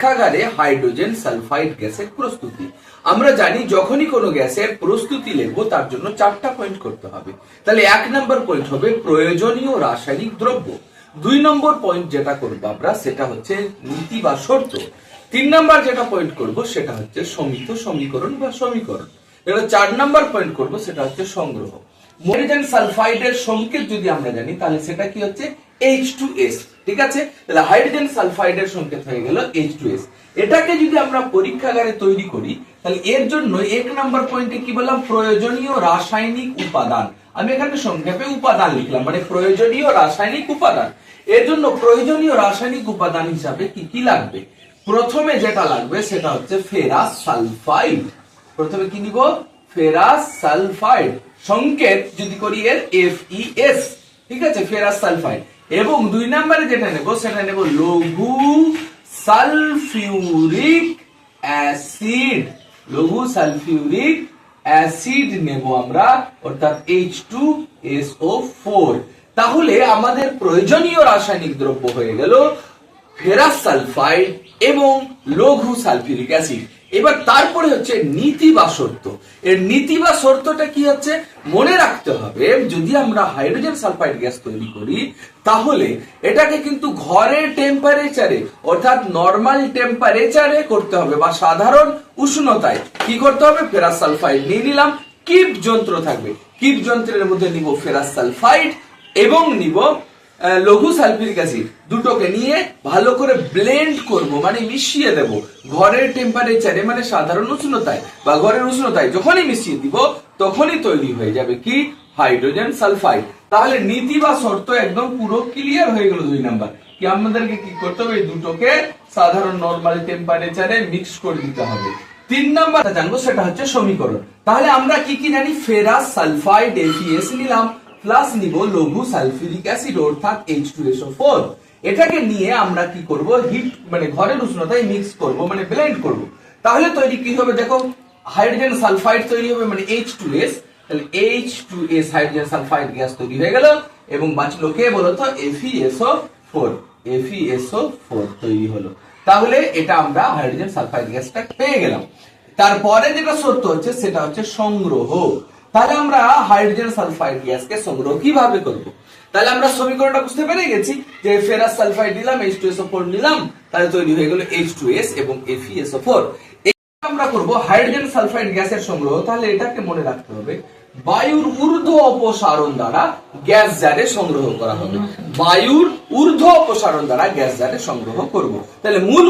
পরীক্ষাগারে hydrogen sulphide গ্যাসের প্রস্তুতি। আমরা জানি যখনই কোনো গ্যাসের প্রস্তুতি লিখব তার জন্য চারটা পয়েন্ট করতে হবে। তাহলে এক নম্বর পয়েন্ট হবে প্রয়োজনীয় রাসায়নিক দ্রব্য। দুই নম্বর পয়েন্ট যেটা করব আমরা, সেটা হচ্ছে নীতি বা শর্ত। তিন নম্বর যেটা পয়েন্ট করব, সেটা হচ্ছে সমিত সমীকরণ বা সমীকরণ। এবার চার নম্বর পয়েন্ট করব, সেটা হচ্ছে সংগ্রহ। হাইড্রোজেন সালফাইডের সংকেত যদি আমরা জানি, তাহলে সেটা কি হচ্ছে? H2S ঠিক আছে? তাহলে হাইড্রোজেন সালফাইডের সংকেত হয়ে গেল H2S এটাকে যদি আমরা পরীক্ষাগারে তৈরি করি, তাহলে এর জন্য এক নাম্বার পয়েন্টে কি বললাম? প্রয়োজনীয় রাসায়নিক উপাদান। আমি এখানে সংক্ষেপে উপাদান লিখলাম মানে প্রয়োজনীয় রাসায়নিক উপাদান। এর জন্য প্রয়োজনীয় রাসায়নিক উপাদান হিসাবে কি কি লাগবে? প্রথমে যেটা লাগবে সেটা হচ্ছে ফেরাস সালফাইড প্রথমে কি নিব? ফেরাস সালফাইড সংকেত যদি করি এর এফ ই এস ঠিক আছে? ফেরাস সালফাইড এবং দুই নম্বরে যেটা নেব, সেটা নেব লঘু সালফিউরিক অ্যাসিড। লঘু সালফিউরিক অ্যাসিড নেব আমরা, অর্থাৎ H two S O four তাহলে আমাদের প্রয়োজনীয় রাসায়নিক দ্রব্য হয়ে গেল ফেরাস সালফাইড এবং লঘু সালফিউরিক অ্যাসিড। এবার তারপরে হচ্ছে নীতি বা শর্ত। এর নীতি বা শর্তটা কি হচ্ছে? মনে রাখতে হবে, যদি আমরা হাইড্রোজেন সালফাইড গ্যাস তৈরি করি, তাহলে এটাকে কিন্তু ঘরের টেম্পারেচারে অর্থাৎ নর্মাল টেম্পারেচারে করতে হবে, বা সাধারণ উষ্ণতায়। কি করতে হবে? ফেরাস সালফাইড নিয়ে নিলাম, কিপ যন্ত্র থাকবে। কিপ যন্ত্রের মধ্যে নিব ফেরাস সালফাইড এবং নিব লঘু সালফিউরিক অ্যাসিড দুটোকে নিয়ে ভালো করে ব্লেন্ড করব মানে মিশিয়ে দেব। ঘরের টেম্পারেচারে মানে সাধারণ উষ্ণতায়, বা ঘরের উষ্ণতায় যখনই মিশিয়ে দিব, তখনই তৈরি হয়ে যাবে কি? হাইড্রোজেন সালফাইড তাহলে নীতি বা শর্ত একদম পুরো ক্লিয়ার হয়ে গেল দুই নাম্বার। কি আমাদেরকে কি করতে হবে? দুটোকে সাধারণ নর্মাল টেম্পারেচারে মিক্স করে দিতে হবে। তিন নাম্বার জানব সেটা হচ্ছে সমীকরণ। তাহলে আমরা কি কি জানি? ফেরাস সালফাইড এফিএস নিলাম। প্লাস নিব লঘু সালফিউরিক অ্যাসিড, অর্থাৎ H two S O four এটাকে নিয়ে আমরা কি করব? হিট মানে ঘরের উষ্ণতায় মিক্স করব মানে ব্লেন্ড করব। তাহলে তৈরি কি হবে দেখো? হাইড্রোজেন সালফাইড তৈরি হবে মানে এইচ টু এস তাহলে H two S hydrogen sulphide gas তৈরি হয়ে গেল, এবং বাঁচলো কে বলতো এফিএসও ফোর এফিএসও ফোর তৈরি হলো। তাহলে এটা আমরা হাইড্রোজেন সালফাইড গ্যাসটা পেয়ে গেলাম। তারপরে যেটা সত্য হচ্ছে, সেটা হচ্ছে সংগ্রহ। তাহলে আমরা হাইড্রোজেন সালফাইড গ্যাসকে সংগ্রহ কীভাবে করব? তাহলে আমরা সমীকরণটা বুঝতে পেরে গেছি যে ফেরাস সালফাইড নিলাম H two S O four নিলাম, তাহলে তৈরি হয়ে গেল এইচ টু এস এবং এফিএসও ফোর আমরা করব হাইড্রোজেন সালফাইড গ্যাসের সংগ্রহ। তাহলে এটাকে মনে রাখতে হবে, বায়ুর ঊর্ধ্ব অপসারণ দ্বারা গ্যাস জারে সংগ্রহ করা হবে। বায়ুর ঊর্ধ্ব অপসারণ দ্বারা গ্যাস জারে সংগ্রহ করব। তাহলে মূল